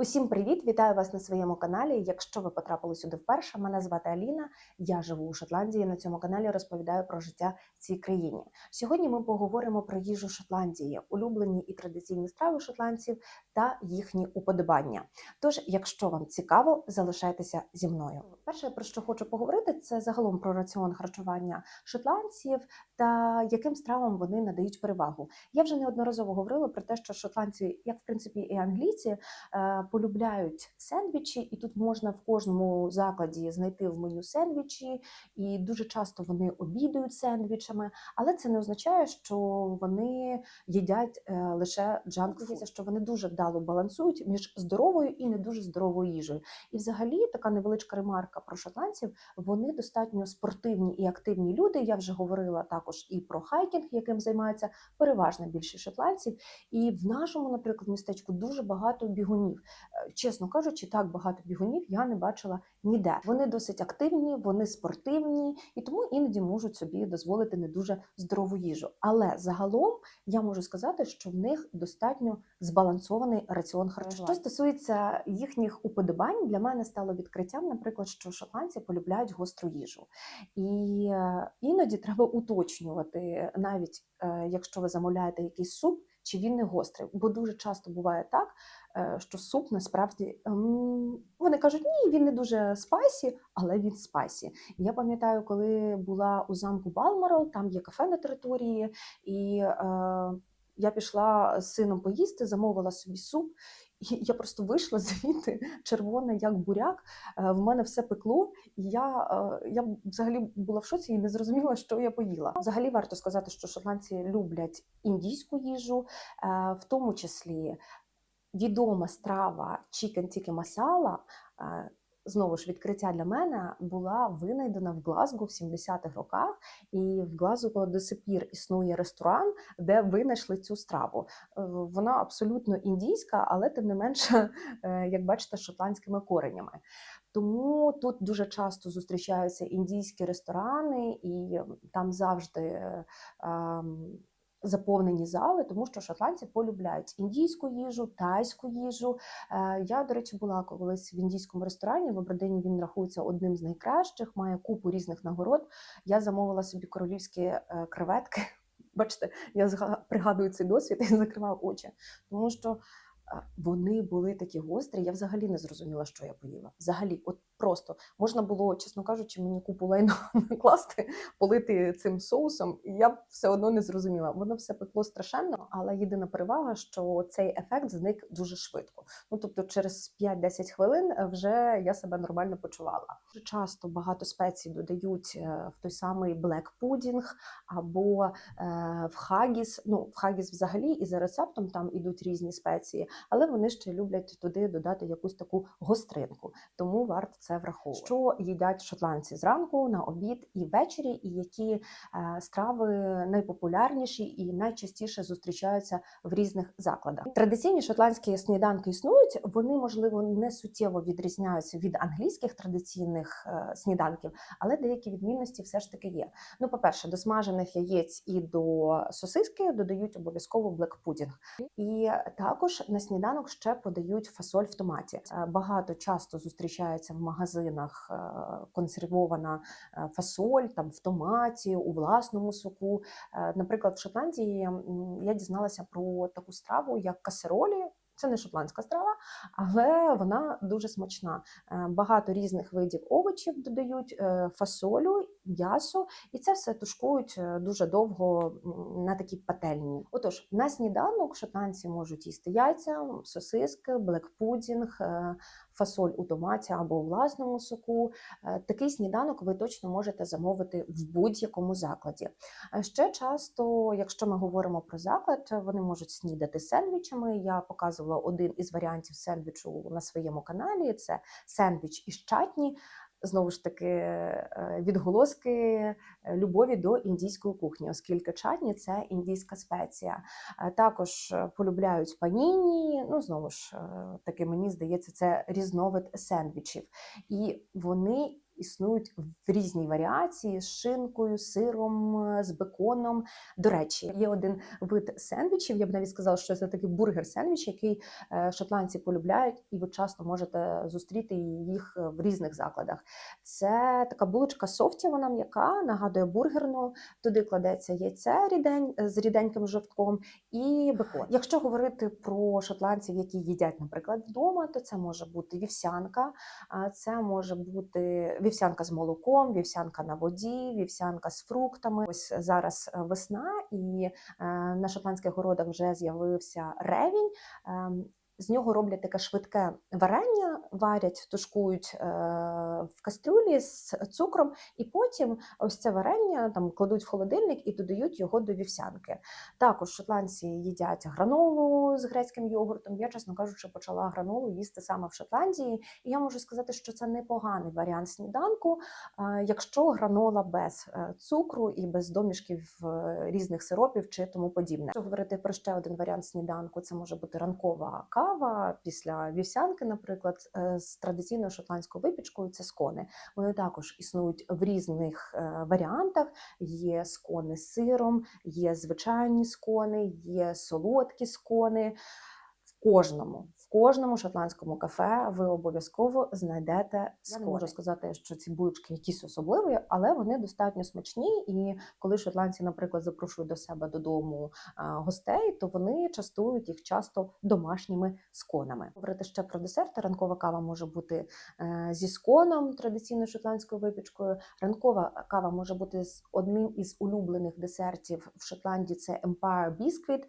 Усім привіт! Вітаю вас на своєму каналі. Якщо ви потрапили сюди вперше, мене звати Аліна. Я живу у Шотландії. На цьому каналі розповідаю про життя в цій країні. Сьогодні ми поговоримо про їжу Шотландії, улюблені і традиційні страви шотландців та їхні уподобання. Тож, якщо вам цікаво, залишайтеся зі мною. Перше, про що хочу поговорити, це загалом про раціон харчування шотландців та яким стравам вони надають перевагу. Я вже неодноразово говорила про те, що шотландці, як в принципі і англійці, е, полюбляють сендвічі, і тут можна в кожному закладі знайти в меню сендвічі, і дуже часто вони обідають сендвічами, але це не означає, що вони їдять е, лише джанк фуд, що вони дуже вдало балансують між здоровою і не дуже здоровою їжею. І взагалі така невеличка ремарка про шотландців. Вони достатньо спортивні і активні люди. Я вже говорила також і про хайкінг, яким займається переважна більшість шотландців. І в нашому, наприклад, містечку дуже багато бігунів. Е, Чесно кажучи, так багато бігунів я не бачила ніде. Вони досить активні, вони спортивні і тому іноді можуть собі дозволити не дуже здорову їжу. Але загалом я можу сказати, що в них достатньо збалансований раціон харчування. Що стосується їхніх уподобань, для мене стало відкриттям, наприклад, що шотландці полюбляють гостру їжу. І е, іноді треба уточнювати, навіть е, якщо ви замовляєте якийсь суп, чи він не гострий. Бо дуже часто буває так, е, що суп насправді ем, вони кажуть, ні, він не дуже спайсі, але він спайсі. Я пам'ятаю, коли була у замку Балморал, там є кафе на території, і е, я пішла з сином поїсти, замовила собі суп. Я просто вийшла звідти червона, як буряк. Е, В мене все пекло, і я, е, я взагалі була в шоці і не зрозуміла, що я поїла. Взагалі варто сказати, що шотландці люблять індійську їжу, е, в тому числі відома страва чікен Masala, е, Знову ж відкриття для мене була винайдена в Глазго в 70-х роках, і в Глазго до сих пір існує ресторан, де винайшли цю страву. Е, Вона абсолютно індійська, але тим не менше, е, як бачите, шотландськими коренями. Тому тут дуже часто зустрічаються індійські ресторани, і там завжди е, заповнені зали, тому що шотландці полюбляють індійську їжу, тайську їжу. Е, Я, до речі, була колись в індійському ресторані. В Абердині він рахується одним з найкращих, має купу різних нагород. Я замовила собі королівські е, креветки. Бачите, я пригадую цей досвід і закриваю очі, тому що е, вони були такі гострі. Я взагалі не зрозуміла, що я поїла. Взагалі, от просто можна було, чесно кажучи, мені купу лайна накласти, полити цим соусом, і я б все одно не зрозуміла. Воно все пекло страшенно, але єдина перевага, що цей ефект зник дуже швидко. Ну тобто, через 5-10 хвилин е, вже я себе нормально почувала. Дуже часто багато спецій додають е, в той самий блек пудінг або е, в хагіс. Ну, в хагіс взагалі і за рецептом там ідуть різні спеції, але вони ще люблять туди додати якусь таку гостринку. Тому варто це враховувати. Що їдять шотландці зранку, на обід і ввечері, і які е, страви найпопулярніші і найчастіше зустрічаються в різних закладах. Традиційні шотландські сніданки існують. Вони можливо не суттєво відрізняються від англійських традиційних е, сніданків, але деякі відмінності все ж таки є. Ну, по-перше, до смажених яєць і до сосиски додають обов'язково блек-пудінг. І також на сніданок ще подають фасоль в томаті. Е, Багато часто зустрічається в магазинах е, консервована е, фасоль там в томаті, у власному соку. Е, Наприклад, в Шотландії я дізналася про таку страву, як касеролі. Це не шотландська страва, але вона дуже смачна. Багато різних видів овочів додають, фасолю, м'ясо, і це все тушкують е, дуже довго на такій пательні. Отож, на сніданок шотландці можуть їсти яйця, сосиски, блекпудінг, фасоль у томаті або у власному соку. Е, Такий сніданок ви точно можете замовити в будь-якому закладі. Е, Ще часто, якщо ми говоримо про заклад, вони можуть снідати сендвічами. Я показувала один із варіантів сендвічу на своєму каналі. Це сендвіч із чатні. Знову ж таки, е, відголоски е, любові до індійської кухні, оскільки чатні це індійська спеція. Е, Також полюбляють паніні. Ну знову ж таки, мені здається, це різновид сендвічів, і вони існують в різній варіації з шинкою, сиром, е, з беконом. До речі, є один вид сендвічів. Я б навіть сказала, що це такий бургер-сендвіч, який е, шотландці полюбляють, і ви часто можете зустріти їх в різних закладах. Це така булочка софті, вона м'яка, нагадує бургерну. Туди кладеться яйце рідень з ріденьким жовтком і бекон. Якщо говорити про шотландців, які їдять, наприклад, вдома, то це може бути вівсянка, це може бути вівсянка з молоком, вівсянка на воді, вівсянка з фруктами. Ось зараз е, весна, і е, на шотландських городах вже з'явився ревінь. З нього роблять таке швидке варення, варять, тушкують е, в кастрюлі з цукром, і потім ось це варення там кладуть в холодильник і додають його до вівсянки. Також шотландці їдять гранолу з грецьким йогуртом. Я, чесно кажучи, почала гранолу їсти саме в Шотландії, і я можу сказати, що це непоганий варіант сніданку, е, якщо гранола без е, цукру і без домішків різних сиропів чи тому подібне. Якщо говорити про ще один варіант сніданку, це може бути ранкова кава після вівсянки, наприклад, е, з традиційною шотландською випічкою. Це скони. Вони також існують в різних е, варіантах. Є скони з сиром, є звичайні скони, є солодкі скони. В кожному, кожному шотландському кафе ви обов'язково знайдете скони. Я не можу сказати, що ці булочки якісь особливі, але вони достатньо смачні. І коли шотландці, наприклад, запрошують до себе додому гостей, то вони частують їх часто домашніми сконами. Говорити ще про десерти. Ранкова кава може бути е, зі сконом, традиційною шотландською випічкою. Ранкова кава може бути з одним із улюблених десертів в Шотландії. Це Empire Biscuit.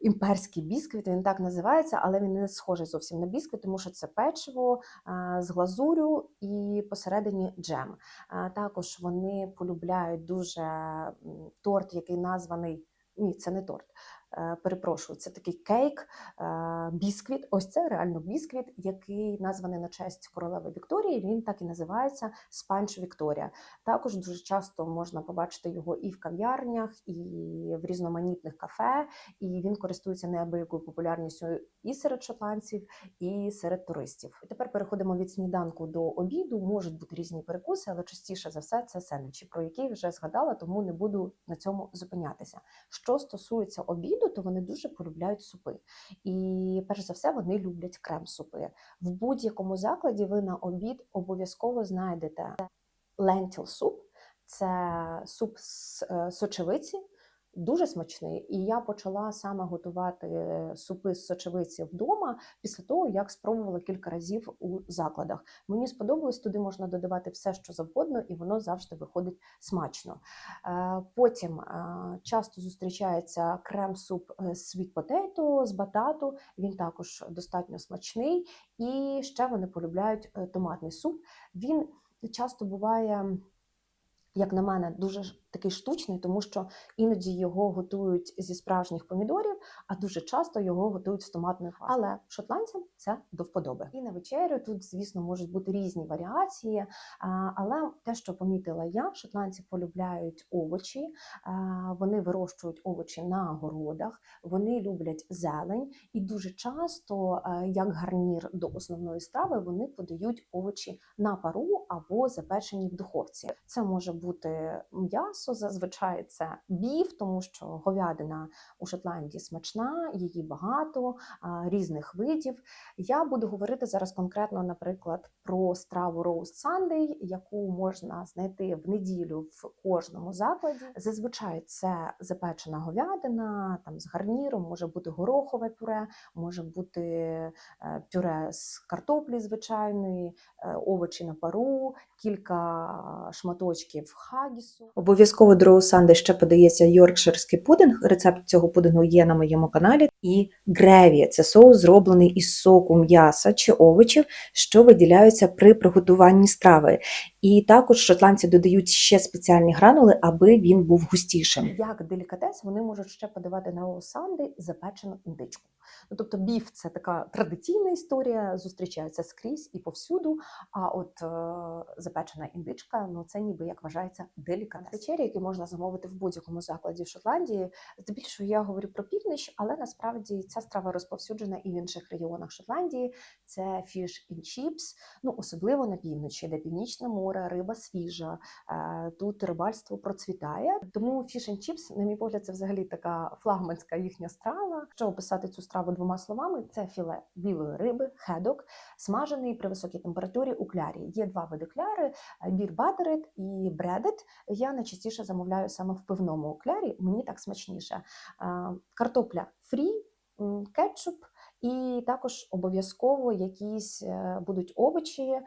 Імперський бісквіт, він так називається, але він не схожий зовсім на бісквіт, тому що це печиво з глазурю і посередині джем. Також вони полюбляють дуже торт, який названий. Ні, це не торт. Е, Перепрошую, це такий кейк, е, бісквіт. Ось це реально бісквіт, який названий на честь королеви Вікторії. Він так і називається Спанч Вікторія. Також дуже часто можна побачити його і в кав'ярнях, і в різноманітних кафе. І він користується неабиякою популярністю і серед шотландців, і серед туристів. І тепер переходимо від сніданку до обіду. Можуть бути різні перекуси, але частіше за все це сендвічі, про які вже згадала, тому не буду на цьому зупинятися. Що стосується обіду, то вони дуже полюбляють супи. І перш за все вони люблять крем-супи. В будь-якому закладі ви на обід обов'язково знайдете lentil суп. Це суп з е, сочевиці, дуже смачний. І я почала саме готувати супи з сочевиці вдома після того, як спробувала кілька разів у закладах. Мені сподобалось, туди можна додавати все, що завгодно, і воно завжди виходить смачно. Е, Потім е, часто зустрічається крем-суп е, з potato, з батату. Він також достатньо смачний. І ще вони полюбляють е, томатний суп. Він часто буває. Як на мене, дуже такий штучний, тому що іноді його готують зі справжніх помідорів, а дуже часто його готують з томатної пасти. Але шотландцям це до вподоби. І на вечерю тут, звісно, можуть бути різні варіації. Але те, що помітила я, шотландці полюбляють овочі, вони вирощують овочі на городах, вони люблять зелень, і дуже часто, е, як гарнір до основної страви, вони подають овочі на пару або запечені в духовці. Це може бути м'ясо, зазвичай це біф, тому що говядина у Шотландії смачна, її багато, різних видів. Я буду говорити зараз конкретно, наприклад, про страву Roast Sunday, яку можна знайти в неділю в кожному закладі. Зазвичай це запечена говядина, там з гарніром, може бути горохове пюре, може бути е, пюре з картоплі звичайної, е, овочі на пару, кілька шматочків хагісу. Обов'язково до Роусанди ще подається йоркширський пудинг. Рецепт цього пудингу є на моєму каналі. І греві це соус, зроблений із соку м'яса чи овочів, що виділяються при приготуванні страви. І також шотландці додають ще спеціальні гранули, аби він був густішим. Як делікатес, вони можуть ще подавати на Sunday запечену індичку. Ну, тобто біф це така традиційна історія, зустрічається скрізь і повсюду. А от е, запечена індичка, ну це ніби як вважається делікатес. Вечері, які можна замовити в будь-якому закладі в Шотландії. Здебільшого я говорю про північ, але насправді ця страва розповсюджена і в інших регіонах Шотландії. Це fish and chips, ну особливо на півночі, де північне море. Море, риба свіжа. е, Тут рибальство процвітає. Тому фіш and чіпс, на мій погляд, це взагалі така флагманська їхня страва. Що описати цю страву двома словами: це філе білої риби, хедок, смажений при високій температурі у клярі. Є два види кляри: бір батерет і бредет. Я найчастіше замовляю саме в пивному клярі. Мені так смачніше. Е, Картопля фрі, кетчуп. І також обов'язково якісь е, будуть овочі,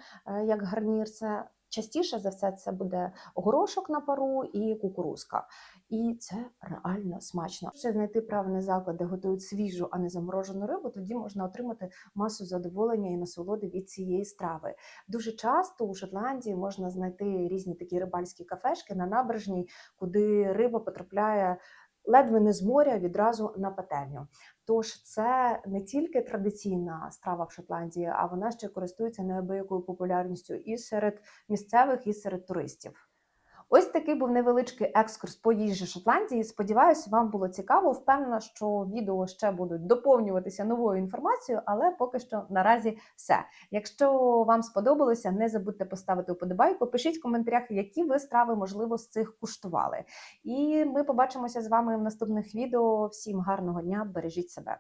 як гарнір. Це частіше за все це буде горошок на пару і кукурузка. І це реально смачно. Якщо знайти правильний заклад, де готують свіжу, а не заморожену рибу, тоді можна отримати масу задоволення і насолоди від цієї страви. Дуже часто у Шотландії можна знайти різні такі рибальські кафешки на набережній, куди риба потрапляє ледве не з моря відразу на пательню. Тож це не тільки традиційна страва в Шотландії, а вона ще користується неабиякою популярністю і серед місцевих, і серед туристів. Ось такий був невеличкий екскурс по їжі Шотландії. Сподіваюся, вам було цікаво. Впевнена, що відео ще будуть доповнюватися новою інформацією, але поки що наразі все. Якщо вам сподобалося, не забудьте поставити вподобайку. Пишіть в коментарях, які ви страви можливо з цих куштували. І ми побачимося з вами в наступних відео. Всім гарного дня, бережіть себе.